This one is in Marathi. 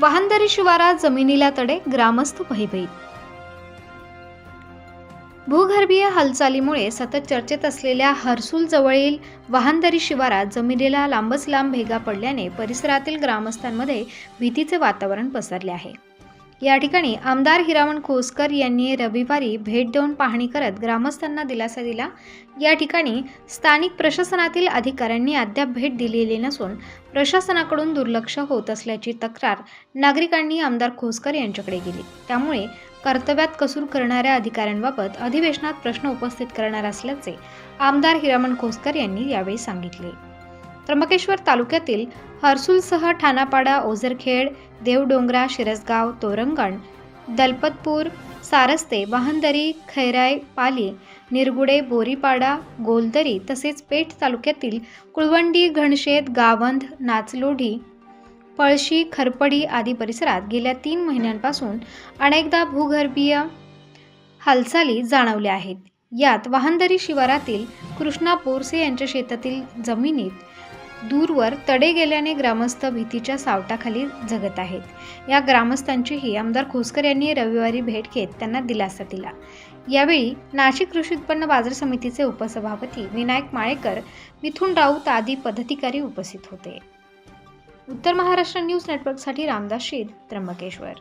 वाहनदरी शिवारात जमिनीला तडे ग्रामस्थ भयभीत. भूगर्भीय हालचालीमुळे सतत चर्चेत असलेल्या हर्सूल जवळील वाहनदरी शिवारात जमिनीला लांबच लांब भेगा पडल्याने परिसरातील ग्रामस्थांमध्ये भीतीचे वातावरण पसरले आहे. या ठिकाणी आमदार हिरावण खोसकर यांनी रविवारी भेट देऊन पाहणी करत ग्रामस्थांना दिलासा दिला. या ठिकाणी स्थानिक प्रशासनातील अधिकाऱ्यांनी अद्याप भेट दिलेली नसून प्रशासनाकडून दुर्लक्ष होत असल्याची तक्रार नागरिकांनी आमदार खोसकर यांच्याकडे केली. त्यामुळे कर्तव्यात कसूर करणाऱ्या अधिकाऱ्यांबाबत अधिवेशनात प्रश्न उपस्थित करणार असल्याचे आमदार हिरामण खोसकर यांनी यावेळी सांगितले. त्र्यंबकेश्वर तालुक्यातील हर्सुलसह ठाणापाडा ओझरखेड देवडोंगरा शिरसगाव तोरंगण दलपतपूर सारस्ते वाहनदरी खैराय पाली निरगुडे बोरीपाडा गोलदरी तसेच पेठ तालुक्यातील कुळवंडी घणशेत गावंध नाचलोढी पळशी खरपडी आदी परिसरात गेल्या तीन महिन्यांपासून अनेकदा भूगर्भीय हालचाली जाणवल्या आहेत. यात वाहनदरी शिवारातील कृष्णा पोरसे यांच्या शेतातील जमिनीत दूरवर तडे गेल्याने ग्रामस्थ भीतीच्या सावटाखाली जगत आहेत. या ग्रामस्थांचीही आमदार खोसकर यांनी रविवारी भेट घेत त्यांना दिलासा दिला. यावेळी नाशिक कृषी उत्पन्न बाजार समितीचे उपसभापती विनायक माळेकर मिथुन राऊत आदी पदाधिकारी उपस्थित होते. उत्तर महाराष्ट्र न्यूज नेटवर्कसाठी रामदास शीद त्र्यंबकेश्वर.